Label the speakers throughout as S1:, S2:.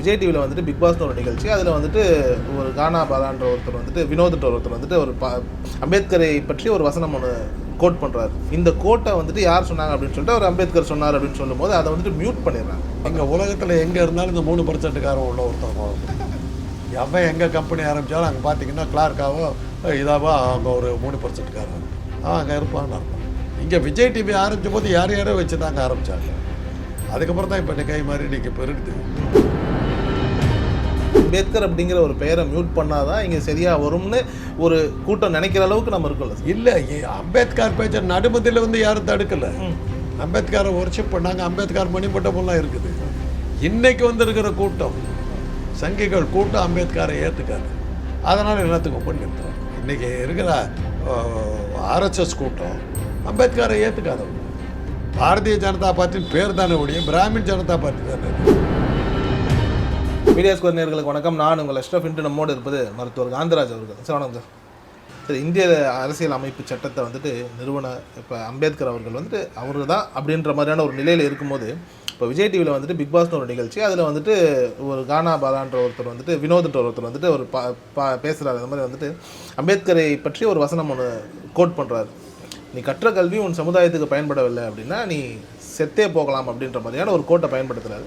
S1: விஜய் டிவியில் வந்துட்டு பிக் பாஸ்னு ஒரு நிகழ்ச்சி அதில் வந்துட்டு ஒரு கானா பாலான்ற ஒருத்தர் வந்துட்டு வினோத்ன்ற ஒருத்தர் வந்துட்டு ஒரு ப அம்பேத்கரை பற்றி ஒரு வசனம் ஒன்று கோட் பண்ணுறாரு இந்த கோட்டை வந்துட்டு யார் சொன்னாங்க அப்படின்னு சொல்லிட்டு அவர் அம்பேத்கர் சொன்னார் அப்படின்னு சொல்லும்போது அதை வந்துட்டு மியூட் பண்ணிடுறாங்க.
S2: எங்கள் உலகத்தில் எங்கே இருந்தாலும் இந்த மூணு பர்சன்ட்டுக்காரன் உள்ள ஒருத்தவங்க எவன் எங்கே கம்பெனி ஆரம்பித்தாலும் அங்கே பார்த்தீங்கன்னா கிளார்க்காவோ இதாவோ அவங்க ஒரு மூணு பர்சன்ட்டுக்காரன். அவன் அங்கே இருப்பான்னு அர்த்தம். இங்கே விஜய் டிவி ஆரம்பித்த போது யார் யாரோ வச்சு தான் அங்கே ஆரம்பித்தாங்க அதுக்கப்புறம் தான் இப்போ கை மாதிரி இன்றைக்கி பெருகுது.
S1: அம்பேத்கர் அப்படிங்கிற ஒரு பெயரை மியூட் பண்ணாதான் இங்கே சரியாக வரும்னு ஒரு கூட்டம் நினைக்கிற அளவுக்கு நம்ம இருக்கோம்ல
S2: இல்லை அம்பேத்கர் பேச்ச நடுமதியில் வந்து யாரும் தடுக்கலை. அம்பேத்கரை ஒர்ஷிப் பண்ணாங்க அம்பேத்கர் மணிமண்டபம்லாம் இருக்குது. இன்னைக்கு வந்திருக்கிற கூட்டம் சங்கிகள் கூட்டம் அம்பேத்கரை ஏற்றுக்காது அதனால் எல்லாத்துக்கும் பண்ணி நிறுத்துறோம் இன்றைக்கி இருக்கிற ஆர்எஸ்எஸ் கூட்டம் அம்பேத்கரை ஏற்றுக்காதவங்க பாரதிய ஜனதா பார்ட்டின்னு பேர் தானே ஒழியும் பிராமின் ஜனதா பார்ட்டி தானே.
S1: மீடியா ஸ்கோர் நேர்களுக்கு வணக்கம். நான் உங்கள் அஷ்ரஃப் இன்று நம்மோடு இருப்பது மருத்துவர் காந்தராஜ் அவர்கள். சார் வணக்கம் சார். சரி இந்திய அரசியல் அமைப்பு சட்டத்தை வந்துட்டு நிறுவன இப்போ அம்பேத்கர் அவர்கள் வந்துட்டு அவர் தான் அப்படின்ற மாதிரியான ஒரு நிலையில் இருக்கும்போது இப்போ விஜய் டிவியில் வந்துட்டு பிக் பாஸ்னு ஒரு நிகழ்ச்சி அதில் வந்துட்டு ஒரு கானா பாலான்ற ஒருத்தர் வந்துட்டு வினோத்ன்ற ஒருத்தர் வந்துட்டு ஒரு பா பா பேசுகிறார் இந்த மாதிரி வந்துட்டு அம்பேத்கரை பற்றி ஒரு வசனம் ஒன்று கோட் பண்ணுறாரு நீ கற்ற கல்வி உன் சமுதாயத்துக்கு பயன்படவில்லை அப்படின்னா நீ செத்தே போகலாம் அப்படின்ற மாதிரியான ஒரு கோட்டை பயன்படுத்துகிறார்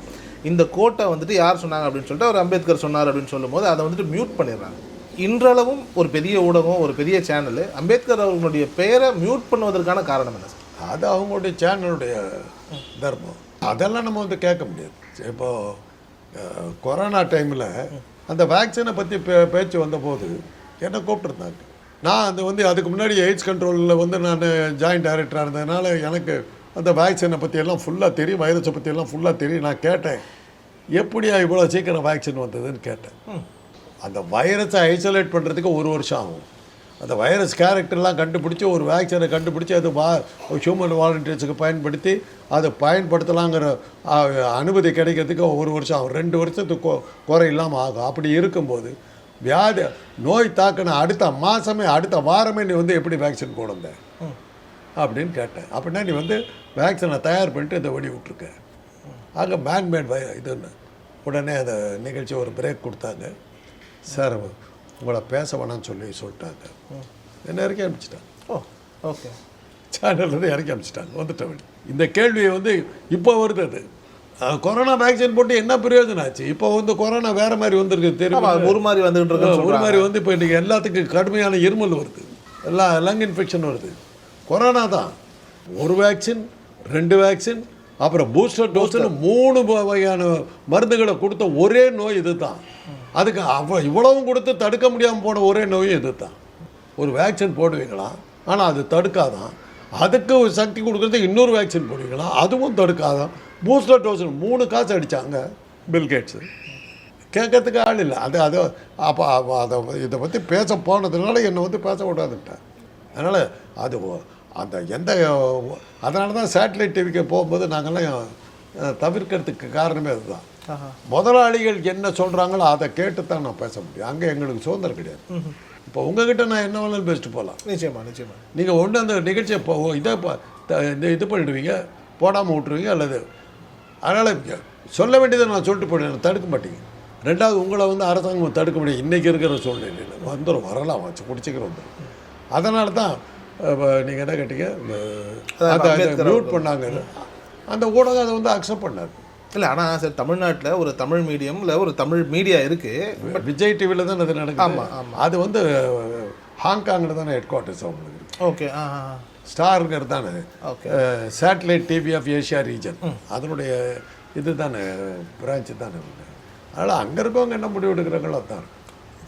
S1: இந்த கோட்டை வந்துட்டு யார் சொன்னாங்க அப்படின்னு சொல்லிட்டு அவர் அம்பேத்கர் சொன்னார் அப்படின்னு சொல்லும்போது அதை வந்துட்டு மியூட் பண்ணிடுறாங்க. இன்றளவும் ஒரு பெரிய ஊடகம் ஒரு பெரிய சேனல் அம்பேத்கர் அவர்களுடைய பெயரை மியூட் பண்ணுவதற்கான காரணம் என்ன? சார்
S2: அது அவங்களுடைய சேனலுடைய தர்மம். அதெல்லாம் நம்ம வந்து கேட்க முடியாது. இப்போ கொரோனா டைமில் அந்த வேக்சினை பற்றி பே பேச்சு வந்தபோது என்னை கூப்பிட்டுருந்தாங்க. நான் அது வந்து அதுக்கு முன்னாடி எய்ட்ஸ் கண்ட்ரோலில் வந்து நான் ஜாயின்ட் டைரக்டராக இருந்ததுனால எனக்கு அந்த வேக்சினை பற்றி எல்லாம் ஃபுல்லாக தெரியும் வைரஸை பற்றி எல்லாம் ஃபுல்லாக தெரியும். நான் கேட்டேன் எப்படியா இவ்வளோ சீக்கிரம் வேக்சின் வந்ததுன்னு கேட்டேன். அந்த வைரஸை ஐசோலேட் பண்ணுறதுக்கு ஒரு வருஷம் ஆகும். அந்த வைரஸ் கேரக்டர்லாம் கண்டுபிடிச்சி ஒரு வேக்சினை கண்டுபிடிச்சி அது வா ஹியூமன் வாலண்டியர்ஸுக்கு பயன்படுத்தி அதை பயன்படுத்தலாங்கிற அனுமதி கிடைக்கிறதுக்கு ஒரு வருஷம் ஆகும். ரெண்டு வருஷத்துக்கு குறை இல்லாமல் ஆகும். அப்படி இருக்கும்போது வியாதி நோய் தாக்கின அடுத்த மாதமே அடுத்த வாரமே நீ வந்து எப்படி வேக்சின் கொண்டு வந்த? அப்படின்னு கேட்டேன். அப்படின்னா நீ வந்து வேக்சினை தயார் பண்ணிட்டு இதை வெடி விட்ருக்க அங்கே மேன்மேட் வய இதுன்னு உடனே அந்த நிகழ்ச்சி ஒரு பிரேக் கொடுத்தாங்க. சார் உங்களை பேச வேணாம்னு சொல்லி சொல்லிட்டாங்க. என்ன இறக்கி அனுப்பிச்சிட்டாங்க.
S1: Oh okay.
S2: சேனல்லேருந்து இறக்கி அனுப்பிச்சிட்டாங்க. வந்துட்ட வேண்டி இந்த கேள்வியை வந்து இப்போ வருது அது. கொரோனா வேக்சின் போட்டு என்ன பிரயோஜனம் ஆச்சு? இப்போ வந்து கொரோனா வேற மாதிரி வந்திருக்கு தெரியுமா?
S1: ஒரு மாதிரி வந்துகிட்டு இருக்கு
S2: ஒரு மாதிரி வந்து இப்போ இன்றைக்கி எல்லாத்துக்கும் கடுமையான இருமல் வருது. எல்லாம் லங் இன்ஃபெக்ஷன் வருது. கொரோனா தான். ஒரு வேக்சின் ரெண்டு வேக்சின் அப்புறம் பூஸ்டர் டோஸ்னு மூணு வகையான மருந்துகளை கொடுத்த ஒரே நோய் இது தான் அதுக்கு அவ இவ்வளவும் கொடுத்து தடுக்க முடியாமல் போன ஒரே நோயும் இது தான் ஒரு வேக்சின் போடுவீங்களா? ஆனால் அது தடுக்காதான். அதுக்கு சக்தி கொடுக்குறது இன்னொரு வேக்சின் போடுவீங்களா? அதுவும் தடுக்காதான். பூஸ்டர் டோஸ் மூணு காசு அடித்தாங்க பில்கேட்ஸு கேட்கறதுக்கு ஆள் இல்லை. அது அது அப்போ அதை இதை பற்றி பேச போனதுனால என்னை வந்து பேச விடாதுட்டேன் அதனால் அது அந்த எந்த அதனால தான் சேட்டலைட் டிவிக்கு போகும்போது நாங்கள்லாம் தவிர்க்கிறதுக்கு காரணமே அதுதான். முதலாளிகள் என்ன சொல்கிறாங்களோ அதை கேட்டு தான் நான் பேச முடியும். அங்கே எங்களுக்கு சுதந்திரம் கிடையாது. இப்போ உங்ககிட்ட நான் என்ன வேணாலும் பேசிட்டு போகலாம்.
S1: நிச்சயமா நிச்சயமா.
S2: நீங்கள் ஒன்று அந்த நிகழ்ச்சியை போ இதை இந்த இது பண்ணிடுவீங்க போடாமல் விட்ருவீங்க அல்லது அதனால் சொல்ல வேண்டியதை நான் சொல்லிட்டு போயிடுவேன். தடுக்க மாட்டீங்க. ரெண்டாவது உங்களை வந்து அரசாங்கம் தடுக்க முடியும். இன்றைக்கி இருக்கிற சூழ்நிலையில். வந்துடும் வரலாம் வச்சு குடிச்சிக்கிற வந்துடும் அதனால தான் நீங்கள் என்ன கேட்டீங்க?
S1: அம்பேத்கர்
S2: மியூட் பண்ணாங்க. அந்த ஊடகம் அதை வந்து அக்செப்ட் பண்ணாது
S1: இல்லை ஆனால் சார் தமிழ்நாட்டில் ஒரு தமிழ் மீடியம்ல ஒரு தமிழ் மீடியா இருக்குது
S2: விஜய் டிவியில் தான் அது நடக்குது.
S1: ஆமா, ஆமா.
S2: அது வந்து ஹாங்காங்கில் தானே ஹெட் குவார்ட்டர்ஸ் அவங்களுக்கு.
S1: ஓகே ஆ.
S2: ஸ்டாருங்கிறது தானே.
S1: Okay
S2: satellite TV of Asia region அதனுடைய இது தானே பிரான்ச்சு தானே அதனால் அங்கே இருக்கவங்க என்ன முடிவு எடுக்கிறாங்களோ அதான்.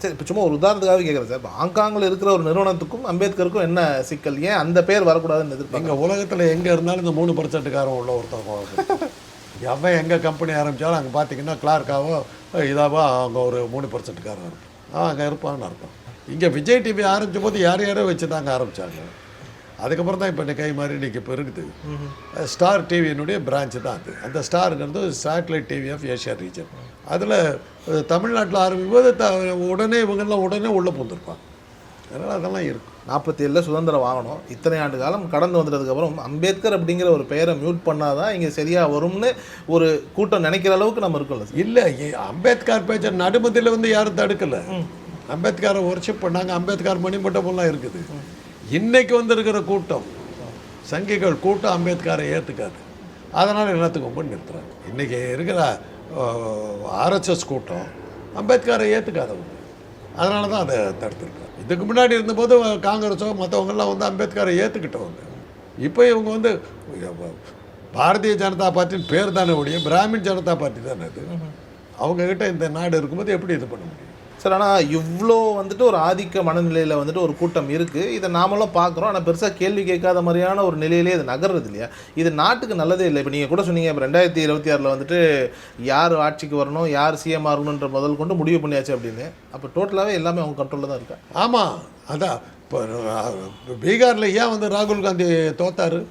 S1: சரி இப்போ சும்மா ஒரு உதாரணத்துக்காக கேட்குறேன் சார். இப்போ ஹாங்காங்கில் இருக்கிற ஒரு நிறுவனத்துக்கும் அம்பேத்கருக்கும் என்ன சிக்கல்? ஏன் அந்த பேர் வரக்கூடாதுன்னு எதிர்பார்க்க
S2: எங்கள் உலகத்தில் எங்கே இருந்தாலும் இந்த மூணு பர்சன்ட்டுக்காரன் உள்ள ஒருத்தவங்க எவன் எங்கே கம்பெனி ஆரம்பித்தாலும் அங்கே பார்த்தீங்கன்னா கிளார்க்காவோ இதாவோ அவங்க ஒரு மூணு பர்சன்ட்டுக்காரன் இருப்பான். அங்கே இருப்பான்னு அர்த்தம். இங்கே விஜய் டிவி ஆரம்பித்த போது யார் யாரோ வச்சு தாங்க ஆரம்பித்தாங்க அதுக்கப்புறம் தான் இப்போ இந்த கை மாதிரி இன்றைக்கி இப்போ இருக்குது. ஸ்டார் டிவியினுடைய பிரான்ச்சு தான் அது. அந்த ஸ்டாருங்கிறது satellite TV of Asia region அதில் தமிழ்நாட்டில் ஆரம்பிக்கும் போது த உடனே இவங்கெல்லாம் உடனே உள்ளே பூந்துருப்பாங்க அதனால் அதெல்லாம் இருக்கும்
S1: நாற்பத்தி ஏழில் சுதந்திரம் வாங்கணும். இத்தனை ஆண்டு காலம் கடந்து வந்ததுக்கப்புறம் அம்பேத்கர் அப்படிங்கிற ஒரு பெயரை மியூட் பண்ணாதான் இங்கே சரியாக வரும்னு ஒரு கூட்டம் நினைக்கிற அளவுக்கு நம்ம இருக்கோம்ல
S2: இல்லை அம்பேத்கர் பேச்ச நடுமதியில் வந்து யாரும் தடுக்கல. அம்பேத்கரை ஒர்ஷிப் பண்ணாங்க. அம்பேத்கர் மணிமண்டபம்லாம் இருக்குது. இன்னைக்கு வந்திருக்கிற கூட்டம் சங்கிகள் கூட்டம் அம்பேத்கரை ஏற்றுக்காது அதனால் எல்லாத்துக்கும் போய் நிறுத்துறாங்க. இன்றைக்கி இருக்கிற ஆர்எஸ்எஸ் கூட்டம் அம்பேத்கரை ஏற்றுக்காதவங்க அதனால தான் அதை தடுத்துருக்காங்க. இதுக்கு முன்னாடி இருந்தபோது காங்கிரஸோ மற்றவங்கெல்லாம் வந்து அம்பேத்கரை ஏற்றுக்கிட்டவங்க இப்போ இவங்க வந்து பாரதிய ஜனதா பார்ட்டின்னு பேர் தானே ஒழிய பிராமின் ஜனதா பார்ட்டி தானே அது. அவங்கக்கிட்ட இந்த நாடு இருக்கும்போது எப்படி இது பண்ண முடியும்?
S1: சார் ஆனால் இவ்வளோ வந்துட்டு ஒரு ஆதிக்க மனநிலையில் வந்துட்டு ஒரு கூட்டம் இருக்குது இதை நாமளும் பார்க்குறோம். ஆனால் பெருசாக கேள்வி கேட்காத மாதிரியான ஒரு நிலையிலே இது நகர்றது இல்லையா? இது நாட்டுக்கு நல்லதே இல்லை. இப்போ நீங்கள் கூட சொன்னீங்க இப்போ ரெண்டாயிரத்தி இருபத்தி ஆறில் வந்துட்டு யார் ஆட்சிக்கு வரணும் யார் சிஎம் ஆகணுன்ற முதல் கொண்டு முடிவு பண்ணியாச்சு அப்படின்னு. அப்போ டோட்டலாகவே எல்லாமே அவங்க கண்ட்ரோலில் தான் இருக்கா?
S2: ஆமாம் அதான். இப்போ பீகாரில் ஏன் வந்து ராகுல் காந்தி தோத்தாரு?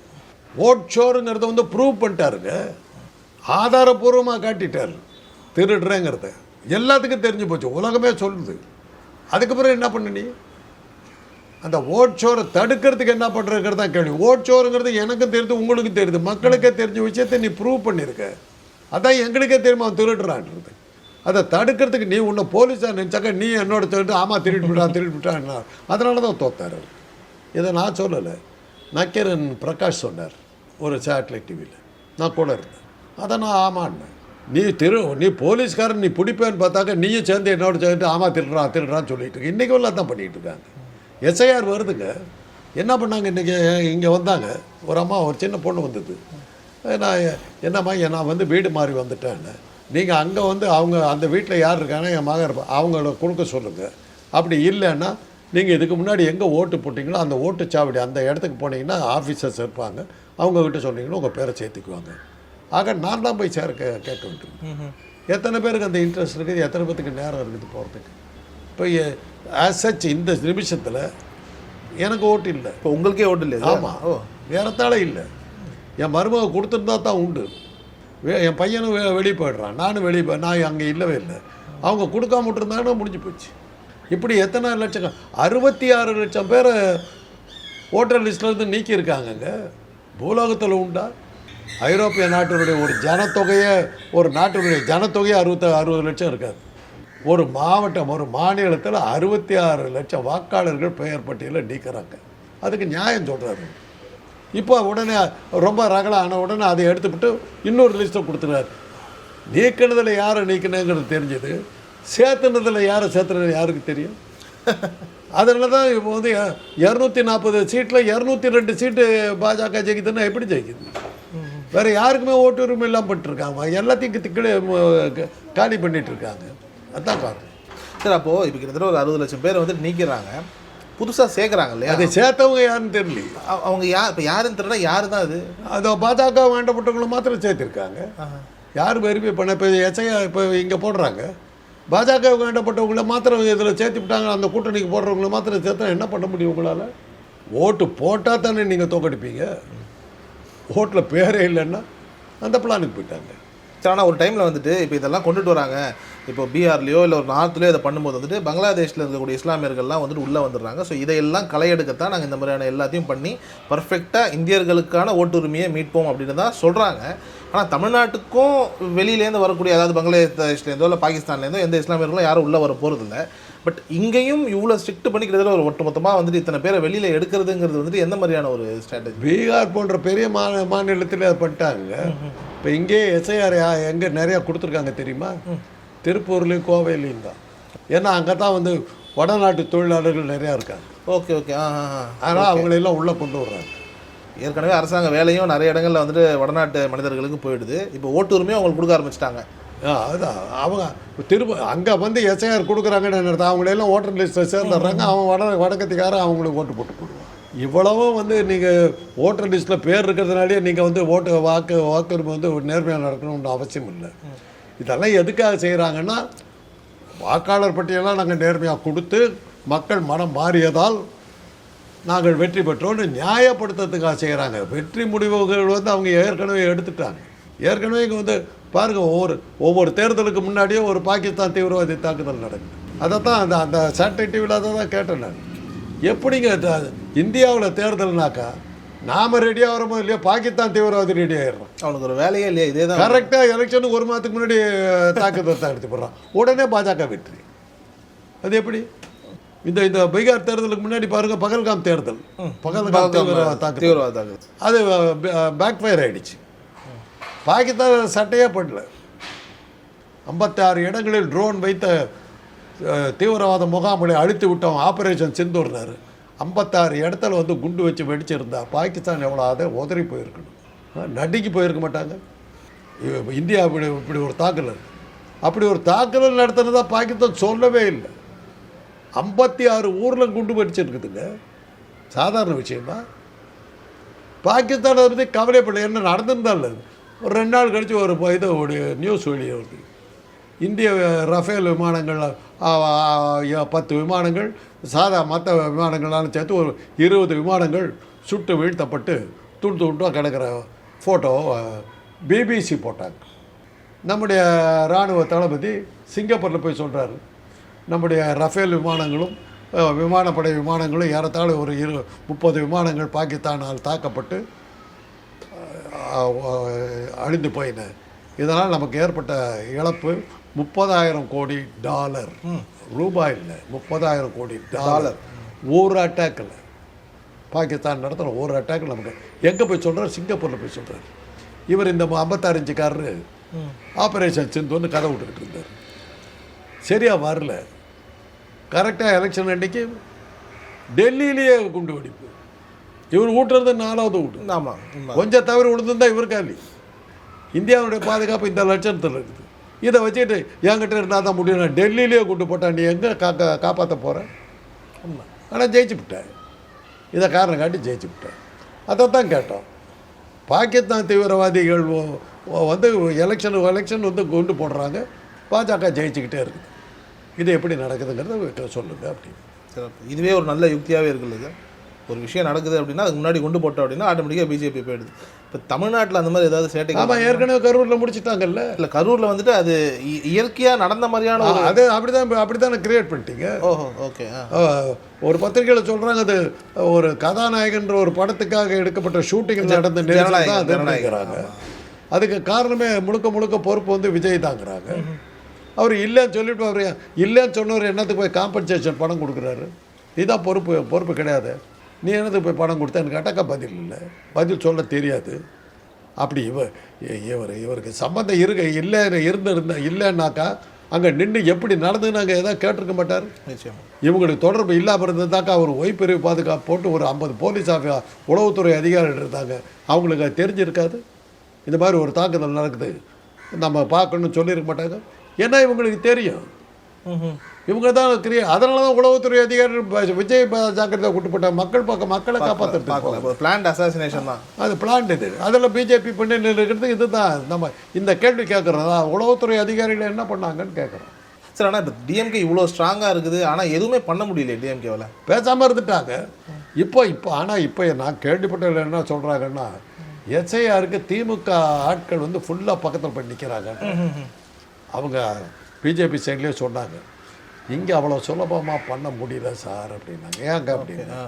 S2: ஓட் ஷோருங்கிறத வந்து ப்ரூவ் பண்ணிட்டாருங்க. ஆதாரபூர்வமாக காட்டிட்டார். திருடுறேங்கிறத. எல்லாத்துக்கும் தெரிஞ்சு போச்சு. உலகமே சொல்லுது. அதுக்கப்புறம் என்ன பண்ண நீ? அந்த ஓட்சோரை தடுக்கிறதுக்கு என்ன பண்ணுறதுங்கிறது தான் கேள்வி. ஓட்சோருங்கிறது எனக்கும் தெரியுது உங்களுக்கும் தெரியுது. மக்களுக்கே தெரிஞ்ச விஷயத்தை நீ ப்ரூவ் பண்ணியிருக்க அதான் எங்களுக்கே தெரியுமா? அவன் திருடுறான்றது. அதை தடுக்கிறதுக்கு நீ உன்னை போலீஸாக நினச்சாக்க நீ என்னோட சொல்லிட்டு ஆமாம் திருட்டு விட்டான் திருட்டு விட்டான் அதனால தான் தோத்தார் இதை நான் சொல்லலை. நக்கீரன் பிரகாஷ் சொன்னார் ஒரு சேட்டலைட் டிவியில் நான் கூட இருந்தேன். அதை நான் ஆமான்னேன். நீ திரு நீ போலீஸ்காரன் நீ பிடிப்பேன்னு பார்த்தாக்க நீயும் சேர்ந்து என்னோட சேர்ந்து ஆமாம் திருடுறான் திருடுறான்னு சொல்லிட்டு இருக்கு. இன்றைக்கி உள்ள தான் பண்ணிகிட்டு இருக்காங்க. எஸ்ஐஆர் வருதுங்க. என்ன பண்ணாங்க இன்றைக்கி இங்கே வந்தாங்க. ஒரு அம்மா ஒரு சின்ன பொண்ணு வந்தது. நான் என்னம்மா நான் வந்து வீடு மாறி வந்துட்டேன்னு. நீங்கள் அங்கே வந்து அவங்க அந்த வீட்டில் யார் இருக்காங்க என் மகன் இருப்பா. அவங்கள கொடுக்க சொல்லுங்கள் அப்படி இல்லைன்னா நீங்கள் இதுக்கு முன்னாடி எங்கே ஓட்டு போட்டிங்களோ அந்த ஓட்டுச்சாவடி அந்த இடத்துக்கு போனீங்கன்னா ஆஃபீஸர்ஸ் இருப்பாங்க. அவங்கக்கிட்ட சொன்னீங்கன்னா உங்கள் பேரை சேர்த்துக்குவாங்க. ஆக நான் தான் போய் சேர கே கேட்க வேண்டியது. எத்தனை பேருக்கு அந்த இன்ட்ரெஸ்ட் இருக்குது? எத்தனை பேருக்கு நேரம் இருக்குது போகிறதுக்கு இப்போ ஆஸ் சச் இந்த நிமிஷத்தில் எனக்கு ஓட்டு இல்லை.
S1: இப்போ உங்களுக்கே ஓட்டு இல்லையா? சார்?
S2: ஆமாம்
S1: ஓ
S2: வேறத்தால இல்லை. என் மருமக கொடுத்துருந்தா தான் உண்டு. என் பையனும் வெளியே போயிடுறான் நானும் வெளியே போய் நான் அங்கே இல்லவே இல்லை. அவங்க கொடுக்காம விட்டுருந்தாங்கன்னா முடிஞ்சு போச்சு. இப்படி எத்தனை லட்சம் அறுபத்தி ஆறு லட்சம் பேரை ஓட்டர் லிஸ்ட்லேருந்து நீக்கியிருக்காங்கங்க. பூலோகத்தில் உண்டா? ஐரோப்பிய நாட்டினுடைய ஒரு ஜனத்தொகையே ஒரு நாட்டினுடைய ஜனத்தொகையே அறுபத்த அறுபது லட்சம் இருக்காது. ஒரு மாவட்டம் ஒரு மாநிலத்தில் அறுபத்தி ஆறு லட்சம் வாக்காளர்கள் பெயர் பட்டியலில் நீக்கிறாங்க. அதுக்கு நியாயம் சொல்கிறாரு இப்போ உடனே ரொம்ப ரகலான ஆன உடனே அதை எடுத்துவிட்டு இன்னொரு லிஸ்ட்டை கொடுத்துறாரு. நீக்கினதில் யாரை நீக்கினங்கிறது தெரிஞ்சது. சேர்த்துனதில் யாரை சேர்த்துனது யாருக்கு தெரியும்? அதனால தான் இப்போ வந்து இரநூத்தி நாற்பது சீட்டில் இரநூத்தி ரெண்டு சீட்டு பாஜக ஜெயிக்குதுன்னா எப்படி ஜெயிக்குது? வேற யாருக்குமே ஓட்டு உரிமை இல்லாமல் பண்ணிட்டுருக்காங்க எல்லாத்தையும் திக்கடி காலி பண்ணிட்டு இருக்காங்க அதான் காரணம்
S1: சார் அப்போது இப்போ கிட்டத்தட்ட ஒரு அறுபது லட்சம் பேர் வந்துட்டு நீக்கிறாங்க. புதுசாக சேர்க்குறாங்க இல்லையா?
S2: அதை சேர்த்தவங்க யாருன்னு தெரியல
S1: அவ- அவங்க யார் இப்போ யாருன்னு தெரியல யாரு தான் அது?
S2: அதை பாஜக வேண்டப்பட்டவங்களை மாத்திரம் சேர்த்திருக்காங்க. யார் வெரிஃபை பண்ண இப்போ எஸ்ஐயா இப்போ இங்கே போடுறாங்க. பாஜக வேண்டப்பட்டவங்கள மாத்திரம் இதில் சேர்த்து விட்டாங்க. அந்த கூட்டணிக்கு போடுறவங்கள மாத்திரம் சேர்த்தா என்ன பண்ண முடியும் உங்களால்? ஓட்டு போட்டால் தானே நீங்கள் தோக்கடிப்பீங்க. ஓட்டில் பேரே இல்லைன்னா அந்த பிளானுக்கு போயிட்டாங்க.
S1: சரி ஆனால் ஒரு டைமில் வந்துட்டு இப்போ இதெல்லாம் கொண்டுட்டு வராங்க. இப்போ பீகார்லேயோ இல்லை ஒரு நார்த்லேயோ இதை பண்ணும்போது வந்துட்டு பங்களாதேஷில் இருக்கக்கூடிய இஸ்லாமியர்கள்லாம் வந்துட்டு உள்ளே வந்துடுறாங்க. ஸோ இதையெல்லாம் களையெடுக்கத்தான் நாங்கள் இந்த மாதிரியான எல்லாத்தையும் பண்ணி பர்ஃபெக்டாக இந்தியர்களுக்கான ஓட்டுரிமையை மீட்போம் அப்படின்னு தான் சொல்கிறாங்க ஆனால் தமிழ்நாட்டுக்கும் வெளியிலேருந்து வரக்கூடிய அதாவது பங்களாதேஷ்லேருந்தோ இல்லை பாகிஸ்தான்லேருந்தோ எந்த இஸ்லாமியர்களும் யாரும் உள்ளே வர போகிறதில்ல பட் இங்கேயும் இவ்வளோ ஸ்ட்ரிக்ட் பண்ணி கிட்டத்தட்ட ஒரு ஒட்டுமொத்தமாக வந்துட்டு இத்தனை பேரை வெளியில் எடுக்கிறதுங்கிறது வந்துட்டு எந்த மாதிரியான ஒரு ஸ்ட்ராட்டஜி
S2: பீகார் போன்ற பெரிய மா மாநிலத்தில் அதை பண்ணிட்டாங்க. இப்போ இங்கே எஸ்ஐஆர் எங்கே நிறையா கொடுத்துருக்காங்க தெரியுமா? திருப்பூர்லேயும் கோவையிலையும் தான். ஏன்னா அங்கே தான் வந்து வடநாட்டு தொழிலாளர்கள் நிறையா இருக்காங்க.
S1: Okay okay. ஆ ஆ ஆ.
S2: அதனால் அவங்களெல்லாம் உள்ளே கொண்டு வர்றாங்க.
S1: ஏற்கனவே அரசாங்க வேலையும் நிறைய இடங்கள்ல வந்துட்டு வடநாட்டு மனிதர்களுக்கு போயிடுது. இப்போ ஓட்டுரிமையும் அவங்களுக்கு கொடுக்க ஆரம்பிச்சிட்டாங்க.
S2: அதான் அவங்க திரும்ப அங்கே வந்து எஸ்ஐஆர் கொடுக்குறாங்கன்னு அர்த்தம் அவங்களெல்லாம் ஓட்டர் லிஸ்ட்டில் சேர்ந்துடுறாங்க அவன் வட வடக்கத்துக்காரன் அவங்களுக்கு ஓட்டு போட்டு போடுவான் இவ்வளவும் வந்து நீங்கள் ஓட்டர் லிஸ்ட்டில் பேர் இருக்கிறதுனாலே நீங்கள் வந்து ஓட்டு வாக்கு வாக்குரிமை வந்து நேர்மையாக நடக்கணும்னு அவசியம் இல்லை. இதெல்லாம் எதுக்காக செய்கிறாங்கன்னா வாக்காளர் பட்டியலாம் நாங்கள் நேர்மையாக கொடுத்து மக்கள் மனம் மாறியதால் நாங்கள் வெற்றி பெற்றோம்னு நியாயப்படுத்துறதுக்காக செய்கிறாங்க வெற்றி முடிவுகள் வந்து அவங்க ஏற்கனவே எடுத்துட்டாங்க. ஏற்கனவே இங்கே வந்து பாருங்கள் ஒவ்வொரு ஒவ்வொரு தேர்தலுக்கு முன்னாடியே ஒரு பாகிஸ்தான் தீவிரவாதி தாக்குதல் நடக்குது. அதை தான் அந்த அந்த சேட்டலைட் டிவியில் அதை தான் கேட்டேன் நான். எப்படிங்க இந்தியாவில் தேர்தல்னாக்கா நாம ரெடியாக வரமோ இல்லையா பாகிஸ்தான் தீவிரவாதி ரெடி ஆயிடுறோம்.
S1: அவனுக்கு ஒரு வேலையே இல்லையா இதே தான்.
S2: கரெக்டாக எலெக்ஷனுக்கு ஒரு மாதத்துக்கு முன்னாடி தாக்குதல் தான் எடுத்து போடுறான். உடனே பாஜக வெற்றி. அது எப்படி? இந்த இந்த பீகார் தேர்தலுக்கு முன்னாடி பாருங்க பகல்காம் தேர்தல். பகல்காம் தீவிரவாத தாக்குதல். அது பேக் ஃபயர் ஆயிடுச்சு. பாகிஸ்தான் சட்டையே பண்ணல ஐம்பத்தாறு இடங்களில் ட்ரோன் வைத்த தீவிரவாத முகாம்களை அழித்து விட்டோம் ஆப்ரேஷன் சிந்தூர்னார். ஐம்பத்தாறு இடத்துல வந்து குண்டு வச்சு வெடிச்சிருந்தா பாகிஸ்தான் எவ்வளோ அதை உதறி போயிருக்கணும். அஹ், நடுங்கி போயிருக்க மாட்டாங்க. இந்தியா இப்படி இப்படி ஒரு தாக்குதல் அப்படி ஒரு தாக்குதல் நடத்தினதா பாகிஸ்தான் சொல்லவே இல்லை. ஐம்பத்தி ஆறு ஊரில் குண்டு வெடிச்சிருக்குதுங்க சாதாரண விஷயமா? பாகிஸ்தான் அதை பற்றி கவலைப்படல. என்ன நடந்திருந்தால் ஒரு ரெண்டு நாள் கழித்து ஒரு இது ஒரு நியூஸ் வெளியே வருது. இந்திய ரஃபேல் விமானங்கள் பத்து விமானங்கள் சாதா மற்ற விமானங்களாலும் சேர்த்து ஒரு இருபது விமானங்கள் சுட்டு வீழ்த்தப்பட்டு துண்டு துண்டாக கிடக்கிற ஃபோட்டோ பிபிசி போட்டாங்க. நம்முடைய இராணுவ தளபதி சிங்கப்பூரில் போய் சொல்கிறாரு நம்முடைய ரஃபேல் விமானங்களும் விமானப்படை விமானங்களும் ஏறத்தாழ ஒரு இரு முப்பது விமானங்கள் பாகிஸ்தானால் தாக்கப்பட்டு அழிந்து போயின. இதனால் நமக்கு ஏற்பட்ட இழப்பு முப்பதாயிரம் கோடி டாலர். ரூபாய் இல்லை முப்பதாயிரம் கோடி டாலர். ஒரு அட்டாக்கில் பாகிஸ்தான் நடத்துகிற ஒரு அட்டாக்கில் நமக்கு. எங்கே போய் சொல்கிறார் சிங்கப்பூரில் போய் சொல்கிறார் இவர் இந்த ஐம்பத்தாறு இன்ச்சுக்காரரு. ஆப்ரேஷன் சிந்துன்னு கதை விட்டுக்கிட்டு இருந்தார். சரியாக வரல. கரெக்டாக எலெக்ஷன் அன்னைக்கு டெல்லியிலேயே குண்டு வெடிப்பு. இவர் ஊட்டுறது நாலாவது வீட்டு
S1: ஆமாம்
S2: கொஞ்சம் தவறு விழுந்திருந்தா இவர் காலி. இந்தியாவுடைய பாதுகாப்பு இந்த லட்சணத்தில் இருக்குது. இதை வச்சுட்டு என்கிட்ட இருந்தால் தான் முடியும். நான் டெல்லியிலேயே கொண்டு போட்டேன். நீ எங்கே காக்க காப்பாற்ற போகிற ஆனால் ஜெயிச்சு விட்டேன். இதை காரணம் காட்டி ஜெயிச்சு விட்டேன். அதை தான் கேட்டோம். பாகிஸ்தான் தீவிரவாதிகள் வந்து எலெக்ஷன் எலெக்ஷன் வந்து கொண்டு போடுறாங்க. பாஜக ஜெயிச்சுக்கிட்டே இருக்குது. இது எப்படி நடக்குதுங்கிறத சொல்லுங்கள் அப்படின்னு.
S1: சிறப்பு. இதுவே ஒரு நல்ல யுக்தியாகவே இருக்குல்ல ஒரு விஷயம் நடக்குது அப்படின்னா அதுக்கு முன்னாடி கொண்டு போட்டோம் அப்படின்னா ஆட்டோமேட்டிக்காக பிஜேபி போயிடுது. இப்போ தமிழ்நாட்டில் அந்த மாதிரி ஏதாவது சேட்டை
S2: ஆமாம் ஏற்கனவே கரூரில் முடிச்சிட்டாங்கல்ல?
S1: இல்லை கரூரில் வந்துட்டு அது இ- இயற்கையா நடந்த மாதிரியான ஒரு
S2: அது அப்படிதான் அப்படித்தானே கிரியேட் பண்ணிட்டீங்க?
S1: ஓஹோ ஓகே
S2: ஒரு பத்திரிகையில் சொல்றாங்க அது ஒரு கதாநாயகன்ற ஒரு படத்துக்காக எடுக்கப்பட்ட ஷூட்டிங் நடந்த தான் அது அப்படிங்கிறாங்க அதுக்கு காரணமே முழுக்க முழுக்க பொறுப்பு வந்து விஜய் தாங்கிறாங்க. அவர் இல்லைன்னு சொல்லிட்டு அவர் இல்லைன்னு சொன்னவர் என்னத்துக்கு போய் காம்பன்சேஷன் பணம் கொடுக்குறாரு? இதுதான் பொறுப்பு பொறுப்பு கிடையாது. நீ என்னத்துக்கு போய் பணம் கொடுத்தேன்னு கேட்டாக்கா பதில் இல்லை. பதில் சொல்ல தெரியாது. அப்படி இவர் இவர் இவருக்கு சம்மந்தம் இருக்க இல்லை இருந்து இருந்தா இல்லைன்னாக்கா அங்கே நின்று எப்படி நடந்துன்னு அங்கே எதாவது கேட்டிருக்க மாட்டார்?
S1: நிச்சயமா.
S2: இவங்களுக்கு தொடர்பு இல்லாமல் இருந்ததாக்கா அவர் ஒய்பிரிவு பாதுகாப்பு போட்டு ஒரு ஐம்பது போலீஸ் ஆஃபி உளவுத்துறை அதிகாரிகள் இருந்தாங்க. அவங்களுக்கு அது தெரிஞ்சிருக்காது. இந்த மாதிரி ஒரு தாக்குதல் நடக்குது. நம்ம பார்க்கணும்னு சொல்லியிருக்க மாட்டாங்க. ஏன்னா இவங்களுக்கு தெரியும். இவங்க தான் கிரியா அதனால தான் உளவுத்துறை அதிகாரிகள் விஜய் ஜாக்கிரதை கூட்டு போட்ட மக்கள் பக்கம் மக்களை காப்பாற்றுறது
S1: பிளான்ட் அசாசினேஷன் தான்.
S2: அது பிளான் இது. அதில் பிஜேபி பண்ணி இருக்கிறது இதுதான். நம்ம இந்த கேள்வி கேட்குறதா உளவுத்துறை அதிகாரிகள் என்ன பண்ணாங்கன்னு கேட்குறோம்
S1: சார் ஆனால் இப்போ டிஎம்கே இவ்வளோ ஸ்ட்ராங்காக இருக்குது. ஆனால் எதுவுமே பண்ண முடியல டிஎம்கேவால்
S2: பேசாமல் இருந்துட்டாங்க. இப்போ இப்போ ஆனால் இப்போ நான் கேள்விப்பட்டதில் என்ன சொல்கிறாங்கன்னா எஸ்ஐஆருக்கு திமுக ஆட்கள் வந்து ஃபுல்லாக பக்கத்தில் போய் நிற்கிறாங்க அவங்க பிஜேபி சைட்லேயே சொன்னாங்க. இங்கே அவ்வளோ சுலபமாக பண்ண முடியல சார் அப்படின்னாங்க. ஏங்க அப்படின்னா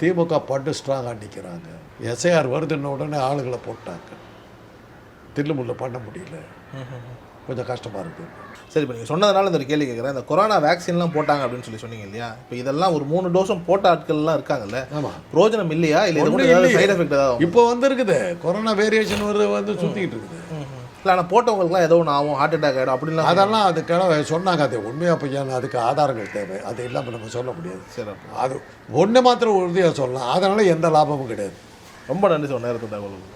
S2: திமுக பட்டு ஸ்ட்ராங்காக நிற்கிறாங்க எஸ்ஐஆர் வருதுன்ன உடனே ஆளுகளை போட்டாங்க. தில்லுமுல்ல பண்ண முடியல. கொஞ்சம் கஷ்டமாக இருக்குது
S1: சரி இப்போ நீங்கள் சொன்னதுனால இந்த ஒரு கேள்வி கேட்குறேன் இந்த கொரோனா வேக்சின்லாம் போட்டாங்க அப்படின்னு சொல்லி சொன்னீங்க இல்லையா? இப்போ இதெல்லாம் ஒரு மூணு டோஸும் போட்ட ஆட்கள்லாம் இருக்காங்கல்ல?
S2: ஆமாம்
S1: பிரோஜனம் இல்லையா? இல்லை. சைடு எஃபெக்ட் ஏதாவது
S2: இப்போ வந்திருக்குது. கொரோனா வேரியேஷன் வந்து சுற்றிக்கிட்டு இருக்குது.
S1: இல்லை ஆனால் போட்டவங்களுக்குலாம் ஏதோ ஒன்று ஆகும் ஹார்ட் அட்டாக் ஆகிடும் அப்படின்லாம்
S2: அதெல்லாம் அது கிழமை சொன்னாங்க அது உண்மையாக பொய்யான அதுக்கு ஆதாரங்கள் தேவை. அது இல்லாமல் நம்ம சொல்ல முடியாது.
S1: சிறப்பு.
S2: அது ஒன்று மாத்திரம் உறுதியாக சொல்லலாம். அதனால் எந்த லாபமும் கிடையாது.
S1: ரொம்ப நன்றி சார் நேரத்தை தகவல்